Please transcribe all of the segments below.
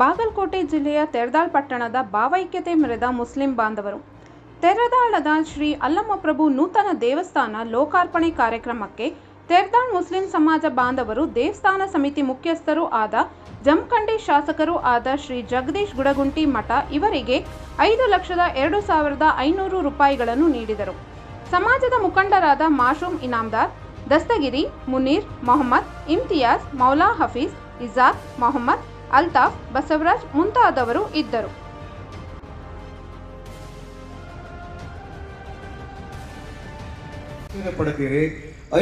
ಬಾಗಲಕೋಟೆ ಜಿಲ್ಲೆಯ ತೆರದಾಳ್ ಪಟ್ಟಣದ ಭಾವೈಕ್ಯತೆ ಮೆರೆದ ಮುಸ್ಲಿಂ ಬಾಂಧವರು. ತೆರದಾಳದ ಶ್ರೀ ಅಲ್ಲಮಪ್ರಭು ನೂತನ ದೇವಸ್ಥಾನ ಲೋಕಾರ್ಪಣೆ ಕಾರ್ಯಕ್ರಮಕ್ಕೆ ತೆರದಾಳ್ ಮುಸ್ಲಿಂ ಸಮಾಜ ಬಾಂಧವರು ದೇವಸ್ಥಾನ ಸಮಿತಿ ಮುಖ್ಯಸ್ಥರು ಆದ ಜಮಖಂಡಿ ಶಾಸಕರು ಆದ ಶ್ರೀ ಜಗದೀಶ್ ಗುಡಗುಂಟಿ ಮಠ ಇವರಿಗೆ ಐದು ಲಕ್ಷದ ಎರಡು ಸಾವಿರದ ಐನೂರು ರೂಪಾಯಿಗಳನ್ನು ನೀಡಿದರು. ಸಮಾಜದ ಮುಖಂಡರಾದ ಮಾಶೂಮ್ ಇನಾಮ್ದಾರ್, ದಸ್ತಗಿರಿ, ಮುನೀರ್, ಮೊಹಮ್ಮದ್, ಇಮ್ತಿಯಾಜ್, ಮೌಲಾ ಹಫೀಜ್ ಇಜಾಕ್ ಮೊಹಮ್ಮದ್ ಅಲ್ತಾಫ್ ಬಸವರಾಜ್ ಮುಂತಾದವರು ಇದ್ದರು. ಪಡೆದಿರಿ,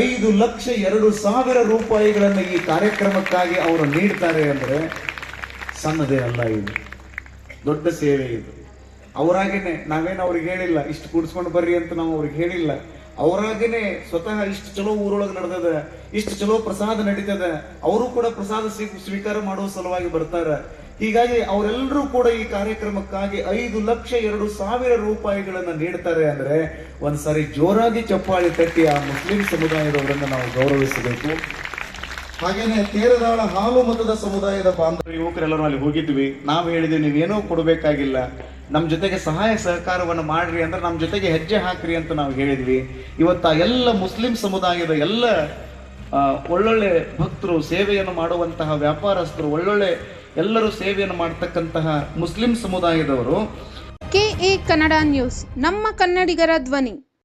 ಐದು ಲಕ್ಷ ಎರಡು ಸಾವಿರ ರೂಪಾಯಿಗಳನ್ನು ಈ ಕಾರ್ಯಕ್ರಮಕ್ಕಾಗಿ ಅವರು ನೀಡ್ತಾರೆ ಅಂದ್ರೆ ಸಣ್ಣದೇ ಅಲ್ಲ ಇದು. ದೊಡ್ಡ ಸೇವೆ ಇದು. ಅವರಾಗೇನೆ ನಾವೇನು ಅವ್ರಿಗೆ ಹೇಳಿಲ್ಲ, ಇಷ್ಟು ಕೂಡಿಸ್ಕೊಂಡು ಬರ್ರಿ ಅಂತ ನಾವು ಅವ್ರಿಗೆ ಹೇಳಿಲ್ಲ. ಅವರಾಗೇನೆ ಸ್ವತಃ ಇಷ್ಟು ಚಲೋ ಊರೊಳಗೆ ನಡೆದದ, ಇಷ್ಟು ಚಲೋ ಪ್ರಸಾದ ನಡೀತದ, ಅವರು ಕೂಡ ಪ್ರಸಾದ ಸ್ವೀ- ಸ್ವೀಕಾರ ಮಾಡುವ ಸಲುವಾಗಿ ಬರ್ತಾರ. ಹೀಗಾಗಿ ಅವರೆಲ್ಲರೂ ಕೂಡ ಈ ಕಾರ್ಯಕ್ರಮಕ್ಕಾಗಿ ಐದು ಲಕ್ಷ ಎರಡು ಸಾವಿರ ರೂಪಾಯಿಗಳನ್ನ ನೀಡ್ತಾರೆ ಅಂದ್ರೆ ಒಂದ್ಸರಿ ಜೋರಾಗಿ ಚಪ್ಪಾಳಿ ತಟ್ಟಿ ಆ ಮುಸ್ಲಿಂ ಸಮುದಾಯದವರನ್ನ ನಾವು ಗೌರವಿಸಬೇಕು. ಹಾಗೇನೆ ತೇರದಾಳ ಹಾಲು ಮತದ ಸಮುದಾಯದ ಬಾಂಧವ ಯುವಕರೆಲ್ಲರೂ ಅಲ್ಲಿ ಹೋಗಿದ್ವಿ. ನಾವು ಹೇಳಿದ್ವಿ ನೀವೇನೋ ಕೊಡಬೇಕಾಗಿಲ್ಲ. ನಮ್ಮ ಜೊತೆಗೆ ಸಹಾಯ ಸಹಕಾರವನ್ನು ಮಾಡ್ರಿ ಅಂದ್ರೆ ನಮ್ಮ ಜೊತೆಗೆ ಹೆಜ್ಜೆ ಹಾಕ್ರಿ ಅಂತ ನಾವು ಹೇಳಿದ್ವಿ. ಇವತ್ತು ಆ ಎಲ್ಲ ಮುಸ್ಲಿಂ ಸಮುದಾಯದ ಎಲ್ಲ ಒಳ್ಳೊಳ್ಳೆ ಭಕ್ತರು ಸೇವೆಯನ್ನು ಮಾಡುವಂತಹ ವ್ಯಾಪಾರಸ್ಥರು ಒಳ್ಳೊಳ್ಳೆ ಎಲ್ಲರೂ ಸೇವೆಯನ್ನು ಮಾಡ್ತಕ್ಕಂತಹ ಮುಸ್ಲಿಂ ಸಮುದಾಯದವರು. ಕೆಎ ಕನ್ನಡ ನ್ಯೂಸ್ ನಮ್ಮ ಕನ್ನಡಿಗರ ಧ್ವನಿ.